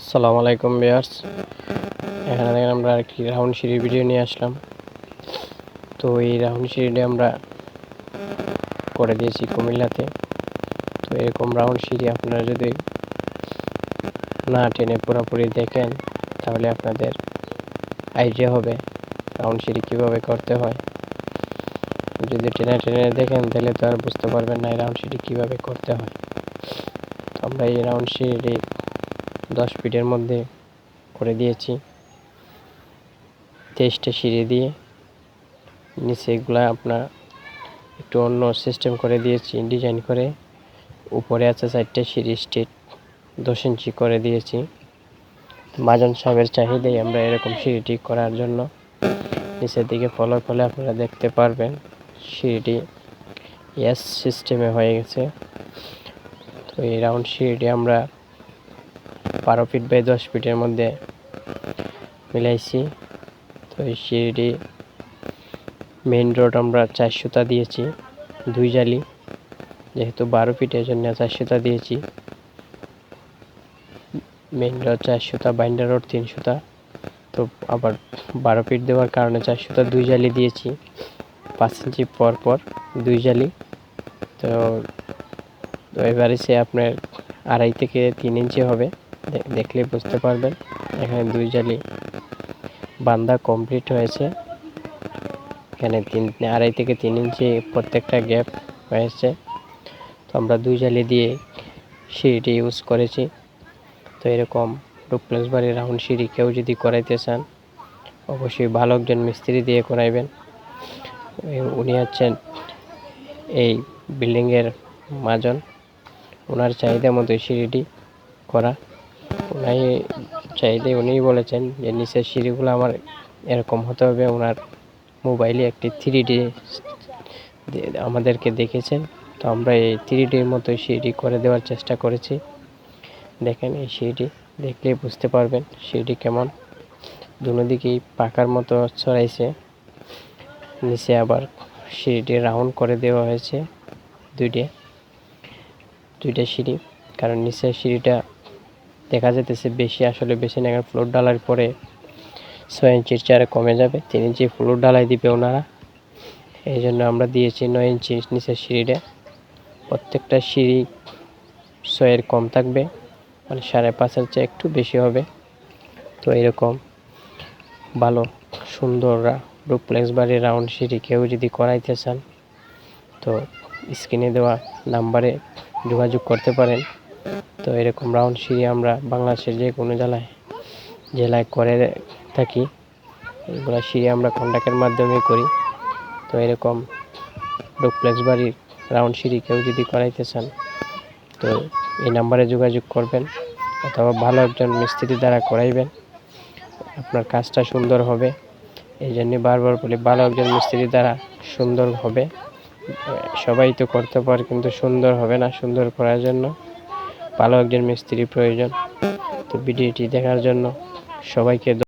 আসসালামু আলাইকুম বিয়ার্স এখানে দেখেন আমরা একটি রাউন্ড সিঁড়ি ভিডিও নিয়ে আসলাম। তো এই রাউন্ড সিঁড়িটা আমরা করে দিয়েছি কুমিল্লাতে। তো এরকম রাউন্ড সিঁড়ি আপনারা যদি না টেনে পুরোপুরি দেখেন, তাহলে আপনাদের আইডিয়া হবে রাউন্ড সিঁড়ি কীভাবে করতে হয়। যদি টেনে টেনে দেখেন, তাহলে তো আর বুঝতে পারবেন না এই রাউন্ড সিঁড়ি কীভাবে করতে হয়। তো আমরা এই রাউন্ড সিঁড়ি দশ ফিটের মধ্যে করে দিয়েছি। তেইশটা সিঁড়ি দিয়ে নিচে এগুলা আপনার একটু অন্য সিস্টেম করে দিয়েছি ডিজাইন করে। উপরে আছে চারটে সিঁড়ি স্ট্রিট দশ ইঞ্চি করে দিয়েছি। মাজন সাহেবের চাহিদাই আমরা এরকম সিঁড়িটি করার জন্য। নিচের দিকে ফলো ফলে আপনারা দেখতে পারবেন সিঁড়িটি এস সিস্টেমে হয়ে গেছে। তো এই রাউন্ড সিঁড়িটি আমরা বারো ফিট বাই দশ ফিটের মধ্যে মিলাইছি। তো এই সিঁড়িটি মেইন রোড আমরা চার সুতা দিয়েছি, দুই জালি। যেহেতু বারো ফিটের জন্য চার সুতা দিয়েছি। মেইন রোড চার সুতা বাইন্ডার রোড তিন সুতা। তো আবার বারো ফিট দেওয়ার কারণে চার সুতা, দুই জালি দিয়েছি। পাঁচ ইঞ্চি পর পর দুই জালি। তো এবারে সে আপনার আড়াই থেকে তিন ইঞ্চি হবে। দেখলে বুঝতে পারবেন। এখানে দুই জালি বান্দা কমপ্লিট হয়েছে। এখানে তিন, আড়াই থেকে তিন ইঞ্চি প্রত্যেকটা গ্যাপ হয়েছে। তো আমরা দুই জালি দিয়ে সিঁড়িটি ইউজ করেছি। তো এরকম ডুপ্লেক্স বাড়ি রাউন্ড সিঁড়ি কেউ যদি করাইতে চান, অবশ্যই ভালো একজন মিস্ত্রি দিয়ে করাইবেন। উনি হচ্ছেন এই বিল্ডিংয়ের মাজন ওনার চাহিদা মতো সিঁড়িটি করা। ওনাই চাইলে উনিই বলেছেন যে, নিচের সিঁড়িগুলো আমার এরকম হতে হবে। ওনার মোবাইলে একটি থ্রি ডি আমাদেরকে দেখেছেন। তো আমরা এই থ্রি ডির মতো সিঁড়ি করে দেওয়ার চেষ্টা করেছি। দেখেন এই সিঁড়ি, দেখলেই বুঝতে পারবেন সিঁড়ি কেমন। দুনো দিকেই পাকার মতো ছড়াইছে। নিচে আবার সিঁড়িটি রাউন্ড করে দেওয়া হয়েছে দুইটা দুইটা সিঁড়ি। কারণ নিচের সিঁড়িটা দেখা যেতেছে বেশি আসলে বেশি না ফ্লোর ডালার পরে ছয় ইঞ্চির চারে কমে যাবে। তিন ইঞ্চি ফ্লোর ডালাই দিবে ওনারা। এই জন্য আমরা দিয়েছি নয় ইঞ্চি নিচের সিঁড়িটা। প্রত্যেকটা সিঁড়ি ছয়ের কম থাকবে মানে সাড়ে পাঁচের চেয়ে একটু বেশি হবে। তো এরকম ভালো সুন্দর ডুপ্লেক্স বাড়ি রাউন্ড সিঁড়ি কেউ যদি করাইতে চান, তো স্ক্রিনে দেওয়া নাম্বারে যোগাযোগ করতে পারেন। তো এরকম রাউন্ড সিঁড়ি আমরা বাংলাদেশের যে কোনো জেলায় জেলায় করে থাকি। এগুলো সিঁড়ি আমরা কন্ট্যাক্টের মাধ্যমে করি। তো এরকম ডুপ্লেক্স বাড়ির রাউন্ড সিঁড়ি কেউ যদি করাইতে চান, তো এই নাম্বারে যোগাযোগ করবেন অথবা ভালো একজন মিস্ত্রি দ্বারা করাইবেন। আপনার কাজটা সুন্দর হবে। এই জন্যে বারবার বলি, ভালো একজন মিস্ত্রি দ্বারা সুন্দর হবে। সবাই তো করতে পারে, কিন্তু সুন্দর হবে না, সুন্দর করার জন্য। ভালো একজন মিস্ত্রি প্রয়োজন। তো ভিডিওটি দেখার জন্য সবাইকে